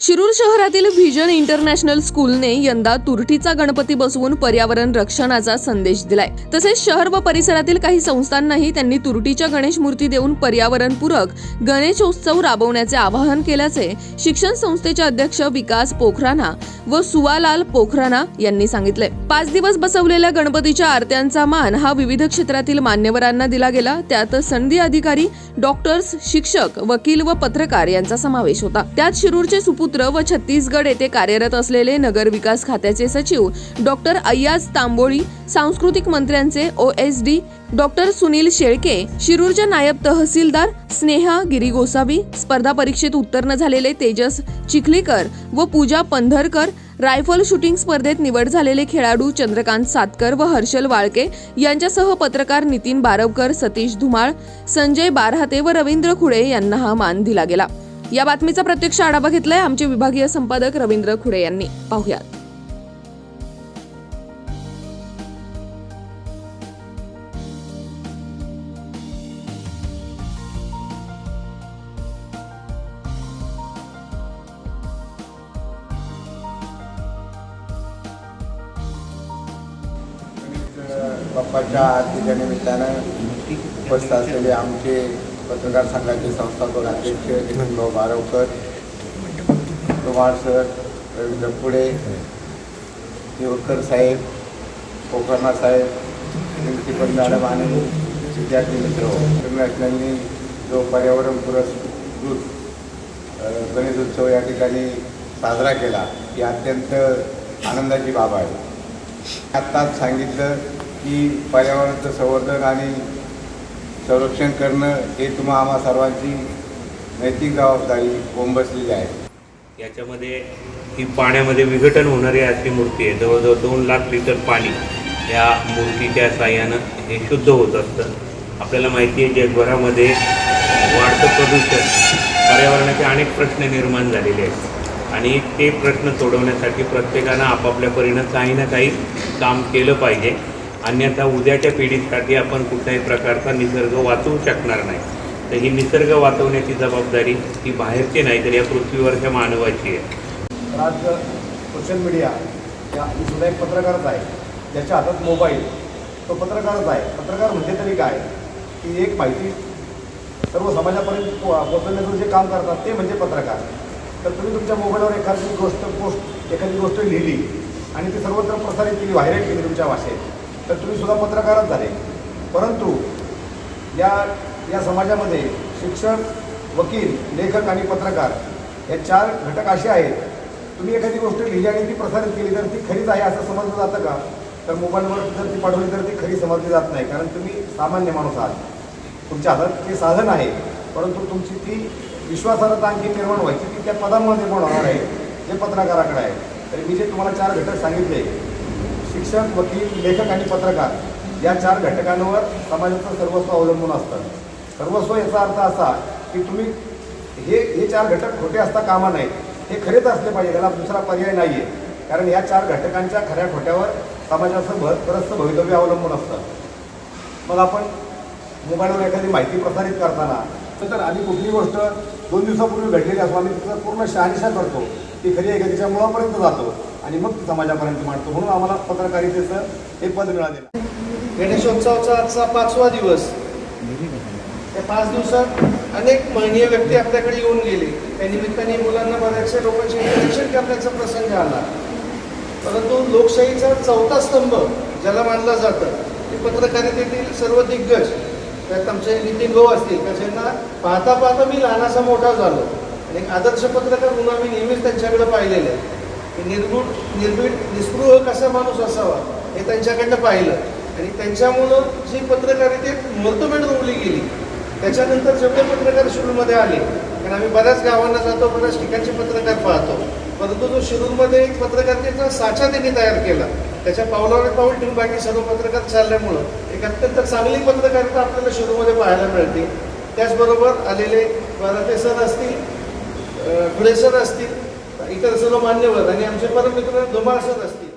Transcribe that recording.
शिरूर शहरातील vision international स्कूलने यंदा तुरटीचा गणपती बसवून पर्यावरण रक्षणाचा संदेश दिलाय. तसेच शहर व परिसरातील काही संस्थांनाही त्यांनी तुरटीच्या गणेश मूर्ती देऊन पर्यावरणपूरक गणेशोत्सव राबवण्याचे आवाहन केल्याचे शिक्षण संस्थेचे अध्यक्ष विकास पोखराना व सुवालाल पोखराना यांनी सांगितले. पाच दिवस बसवलेल्या गणपतीच्या आरत्यांचा मान हा विविध क्षेत्रातील मान्यवरांना दिला गेला. त्यात सनदी अधिकारी डॉक्टर्स शिक्षक वकील व पत्रकार यांचा समावेश होता. त्यात शिरूरचे सुपुत्र व छत्तीसगड येथे कार्यरत असलेले नगर विकास खात्याचे सचिव डॉक्टर अय्याज तांबोळी सांस्कृतिक मंत्र्यांचे O S D. Doctor Sunil Shelke शिरूरच्या नायब तहसीलदार स्नेहा गिरी गोसावी स्पर्धा परीक्षेत उत्तीर्ण झालेले तेजस चिखलीकर व पूजा पंधरकर रायफल शूटिंग स्पर्धेत निवड झालेले खेळाडू चंद्रकांत सातकर व हर्षल वाळके यांच्यासह पत्रकार नितीन बारवकर सतीश धुमाळ संजय बारहाते व रवींद्र खुडे यांना हा मान दिला गेला. या बातमीचा प्रत्यक्ष आढावा घेतलाय आमचे विभागीय संपादक रवींद्र खुडे यांनी. पाहुयात. बाप्पाच्या आरतीच्या निमित्तानं उपस्थित असलेले आमचे पत्रकार संघाचे संस्थापक अध्यक्ष नितीनभाऊ बारवकर कुमार सर रवींद्र पुढे देवकर साहेब पोखरणा साहेब प्रिन्सिपल मॅडम आणि विद्यार्थी मित्र. इंटरनॅशनलनी जो पर्यावरण पुरस्कृत गणेश उत्सव या ठिकाणी साजरा केला ही अत्यंत आनंदाची बाब आहे. आत्ताच सांगितलं की पर्यावरणाचं संवर्धन आणि संरक्षण करणं हे तुम्हा आम्हा सर्वांची नैतिक जबाबदारी बोंबसलेली आहे. याच्यामध्ये ही पाण्यामध्ये विघटन होणारी अशी मूर्ती आहे. जवळजवळ दोन लाख लिटर पाणी या मूर्तीच्या साह्यानं हे शुद्ध होत असतं. आपल्याला माहिती आहे जगभरामध्ये वाढतं प्रदूषण. पर्यावरणाचे अनेक प्रश्न निर्माण झालेले आहेत. आणि ते प्रश्न सोडवण्यासाठी प्रत्येकानं आपापल्या परीनं काही ना काही काम केलं पाहिजे. अन्यथा उद्याच्या पिढीसाठी आपण कुठल्याही प्रकारचा निसर्ग वाचवू शकणार नाही. तर ही निसर्ग वाचवण्याची जबाबदारी ही बाहेरची नाही तर या पृथ्वीवरच्या मानवाची आहे. आज सोशल मीडिया या सुद्धा एक पत्रकारच आहे. ज्याच्या हातात मोबाईल तो पत्रकारच आहे. पत्रकार म्हणजे तरी काय? की एक माहिती सर्व समाजापर्यंत पो- पोहोचवण्याचं जे काम करतात ते म्हणजे पत्रकार. तर तुम्ही तुमच्या मोबाईलवर एखादी गोष्ट पोस्ट एखादी गोष्ट लिहिली आणि ती सर्वत्र प्रसारित केली व्हायरल केली तुमच्या भाषेत. तर तुम्ही सुद्धा पत्रकारच झाले. परंतु या या समाजामध्ये शिक्षण वकील लेखक आणि पत्रकार हे चार घटक असे आहेत. तुम्ही एखादी गोष्ट लिहिली आणि ती प्रसारित केली तर ती खरीच आहे असं समजलं जातं का? तर मोबाईलवर जर ती पाठवली तर ती खरी समजली जात नाही कारण तुम्ही सामान्य माणूस आहात. तुमच्या हातात ते साधन आहे परंतु तुमची ती विश्वासार्हता आणखी निर्माण व्हायची ती त्या पदामध्ये निर्माण होणार आहे जे पत्रकाराकडे आहे. तर मी जे तुम्हाला चार घटक सांगितले शिक्षक वकील लेखक आणि पत्रकार या चार घटकांवर समाजाचं सर्वस्व अवलंबून असतं. सर्वस्व याचा अर्थ असा की तुम्ही हे हे चार घटक खोटे असता कामा नाही हे खरेच असले पाहिजे त्याला दुसरा पर्याय नाही आहे कारण या चार घटकांच्या खऱ्या खोट्यावर समाजाचं भ बरंचसं भवितव्य अवलंबून असतं. मग आपण मोबाईलवर एखादी माहिती प्रसारित करताना तर आधी कुठली गोष्ट दोन दिवसापूर्वी घडलेली असतो आम्ही तिचं पूर्ण शहानिशा करतो. ती खरी आहे का तिच्या मुळापर्यंत जातो. आणि मग समाजापर्यंत मांडतो. म्हणून आम्हाला पत्रकारितेचं हे पद मिळालेलं गणेशोत्सवाचा आजचा पाचवा दिवस. त्या पाच दिवसात अनेक महनीय व्यक्ती आपल्याकडे येऊन गेले. त्या निमित्ताने मुलांना बऱ्याचशा लोकांशी इंटरॅक्शन करण्याचा प्रसंग आला. परंतु लोकशाहीचा चौथा स्तंभ ज्याला मानला जातं ते पत्रकारितेतील सर्व दिग्गज त्यात आमचे नितीन भाऊ असतील का ज्यांना पाहता पाहता मी लहानासा मोठा झालो. आणि एक आदर्श पत्रकार म्हणून आम्ही नेहमीच त्यांच्याकडे पाहिलेलं आहे. निर्गुण निर्भीड निस्पृह कसा माणूस असावा हे त्यांच्याकडनं पाहिलं. आणि त्यांच्यामुळं जी पत्रकारितेत मुहूर्तमेढ रोवली गेली त्याच्यानंतर जेवढे पत्रकार शिरूरमध्ये आले. कारण आम्ही बऱ्याच गावांना जातो बऱ्याच ठिकाणचे पत्रकार पाहतो. परंतु जो शिरूरमध्ये एक पत्रकारितेचा साचा त्यांनी तयार केला त्याच्या पावलावर पाऊल ठेवून बाकी सर्व पत्रकार चालल्यामुळं एक अत्यंत चांगली पत्रकारिता आपल्याला शिरूरमध्ये पाहायला मिळते. त्याचबरोबर आलेले वराते सर असतील अ, सर असतील इतर सर्व मान्यवर आणि आमचे परममित्र धुमाळ सर असतील